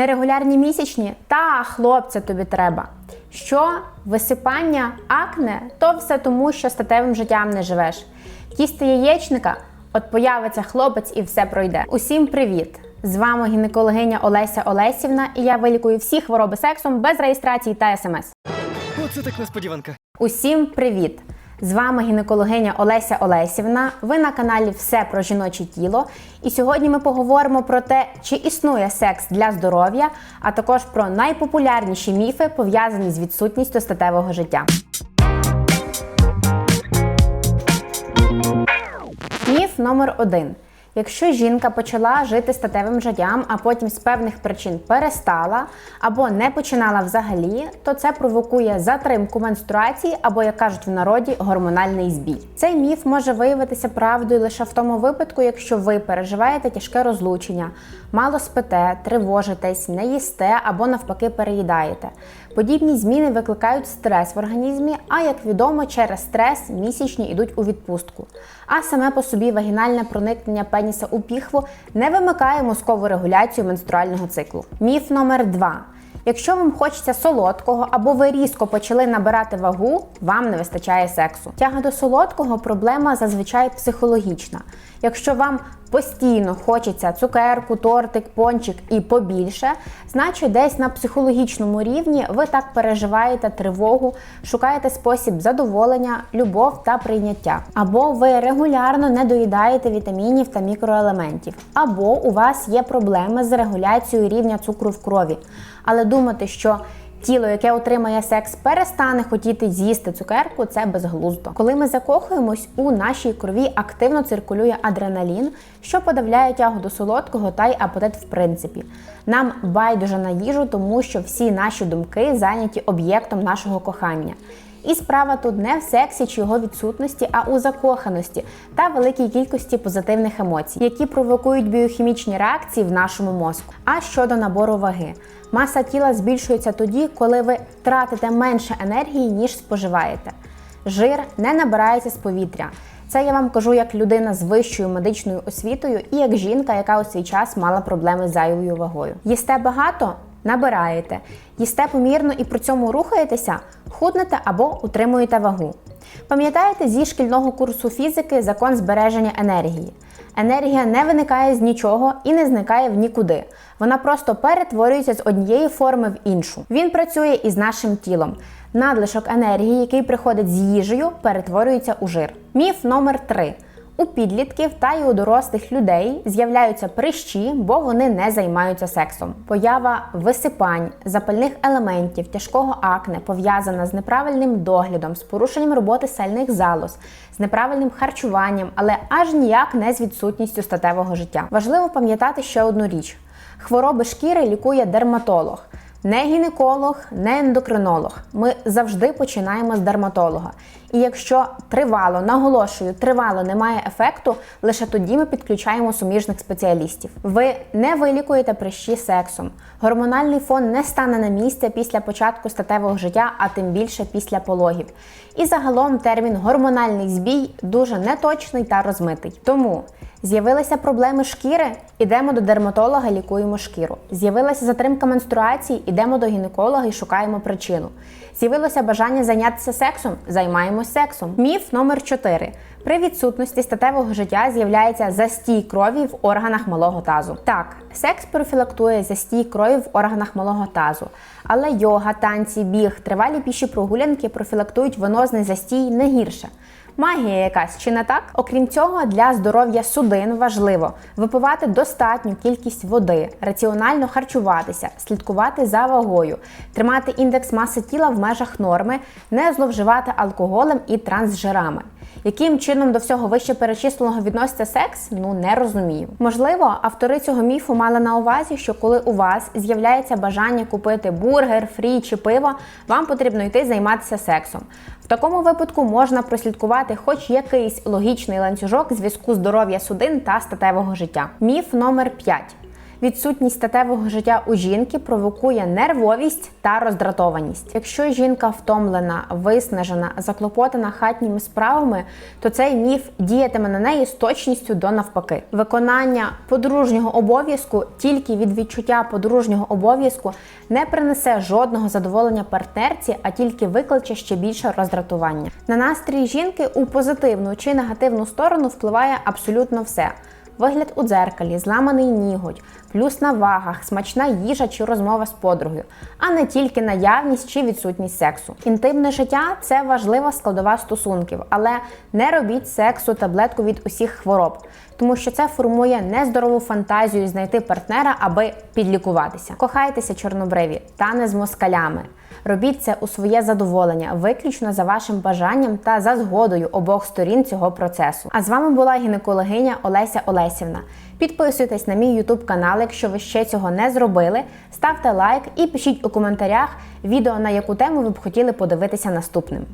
Нерегулярні місячні та хлопця тобі треба. Що висипання, акне то все тому, що статевим життям не живеш. Їсти яєчника, от появиться хлопець і все пройде. Усім привіт! З вами гінекологиня Олеся Олесівна, і я вилікую всі хвороби сексом без реєстрації та смс. Оце так несподіванка. Усім привіт! З вами гінекологиня Олеся Олесівна. Ви на каналі Все про жіноче тіло. І сьогодні ми поговоримо про те, чи існує секс для здоров'я, а також про найпопулярніші міфи, пов'язані з відсутністю статевого життя. Міф номер один. Якщо жінка почала жити статевим життям, а потім з певних причин перестала або не починала взагалі, то це провокує затримку менструації або, як кажуть в народі, гормональний збій. Цей міф може виявитися правдою лише в тому випадку, якщо ви переживаєте тяжке розлучення, мало спите, тривожитесь, не їсте або навпаки переїдаєте. Подібні зміни викликають стрес в організмі, а як відомо, через стрес місячні йдуть у відпустку. А саме по собі вагінальне проникнення пеніса у піхву не вимикає мозкову регуляцію менструального циклу. Міф номер 2. Якщо вам хочеться солодкого або ви різко почали набирати вагу, вам не вистачає сексу. Тяга до солодкого проблема зазвичай психологічна. Якщо вам постійно хочеться цукерку, тортик, пончик і побільше, значить десь на психологічному рівні ви так переживаєте тривогу, шукаєте спосіб задоволення, любов та прийняття. Або ви регулярно не доїдаєте вітамінів та мікроелементів, або у вас є проблеми з регуляцією рівня цукру в крові. Але думати, що тіло, яке отримає секс, перестане хотіти з'їсти цукерку, це безглуздо. Коли ми закохуємось, у нашій крові активно циркулює адреналін, що подавляє тягу до солодкого та й апетит в принципі. Нам байдуже на їжу, тому що всі наші думки зайняті об'єктом нашого кохання. І справа тут не в сексі чи його відсутності, а у закоханості та великій кількості позитивних емоцій, які провокують біохімічні реакції в нашому мозку. А щодо набору ваги, маса тіла збільшується тоді, коли ви тратите менше енергії, ніж споживаєте. Жир не набирається з повітря. Це я вам кажу як людина з вищою медичною освітою і як жінка, яка у свій час мала проблеми з зайвою вагою. Їсте багато? Набираєте. Їсте помірно і при цьому рухаєтеся, худнете або утримуєте вагу. Пам'ятаєте зі шкільного курсу фізики закон збереження енергії. Енергія не виникає з нічого і не зникає в нікуди. Вона просто перетворюється з однієї форми в іншу. Він працює із нашим тілом. Надлишок енергії, який приходить з їжею, перетворюється у жир. Міф номер 3 у підлітків та й у дорослих людей з'являються прищі, бо вони не займаються сексом. Поява висипань, запальних елементів, тяжкого акне пов'язана з неправильним доглядом, з порушенням роботи сальних залоз, з неправильним харчуванням, але аж ніяк не з відсутністю статевого життя. Важливо пам'ятати ще одну річ: хвороби шкіри лікує дерматолог. Не гінеколог, не ендокринолог. Ми завжди починаємо з дерматолога. І якщо тривало, наголошую, тривало немає ефекту, лише тоді ми підключаємо суміжних спеціалістів. Ви не вилікуєте прищі сексом. Гормональний фон не стане на місце після початку статевого життя, а тим більше після пологів. І загалом термін гормональний збій дуже неточний та розмитий. Тому З'явилися проблеми шкіри, ідемо до дерматолога, лікуємо шкіру. З'явилася затримка менструації, ідемо до гінеколога і шукаємо причину. З'явилося бажання зайнятися сексом, займаємось сексом. Міф номер 4. При відсутності статевого життя з'являється застій крові в органах малого тазу. Так, секс профілактує застій крові в органах малого тазу, але йога, танці, біг, тривалі піші прогулянки профілактують венозний застій не гірше. Магія якась чи не так? Окрім цього, для здоров'я судин важливо випивати достатню кількість води, раціонально харчуватися, слідкувати за вагою, тримати індекс маси тіла в межах норми, не зловживати алкоголем і трансжирами. Яким чином до всього вище перечисленого відноситься секс? Ну не розумію. Можливо, автори цього міфу мали на увазі, що коли у вас з'являється бажання купити бургер, фрі чи пиво, вам потрібно йти займатися сексом. В такому випадку можна прослідкувати хоч якийсь логічний ланцюжок зв'язку здоров'я судин та статевого життя. Міф номер 5. Відсутність статевого життя у жінки провокує нервовість та роздратованість. Якщо жінка втомлена, виснажена, заклопотана хатніми справами, то цей міф діятиме на неї з точністю до навпаки. Виконання подружнього обов'язку тільки від відчуття подружнього обов'язку не принесе жодного задоволення партнерці, а тільки викличе ще більше роздратування. На настрій жінки у позитивну чи негативну сторону впливає абсолютно все. Вигляд у дзеркалі, зламаний ніготь, плюс на вагах, смачна їжа чи розмова з подругою, а не тільки наявність чи відсутність сексу. Інтимне життя це важлива складова стосунків, але не робіть сексу таблетку від усіх хвороб, тому що це формує нездорову фантазію знайти партнера, аби підлікуватися. Кохайтеся чорнобриві та не з москалями. Робіть це у своє задоволення, виключно за вашим бажанням та за згодою обох сторін цього процесу. А з вами була гінекологиня Олеся Олесівна. Підписуйтесь на мій YouTube канал, якщо ви ще цього не зробили. Ставте лайк і пишіть у коментарях відео, на яку тему ви б хотіли подивитися наступним.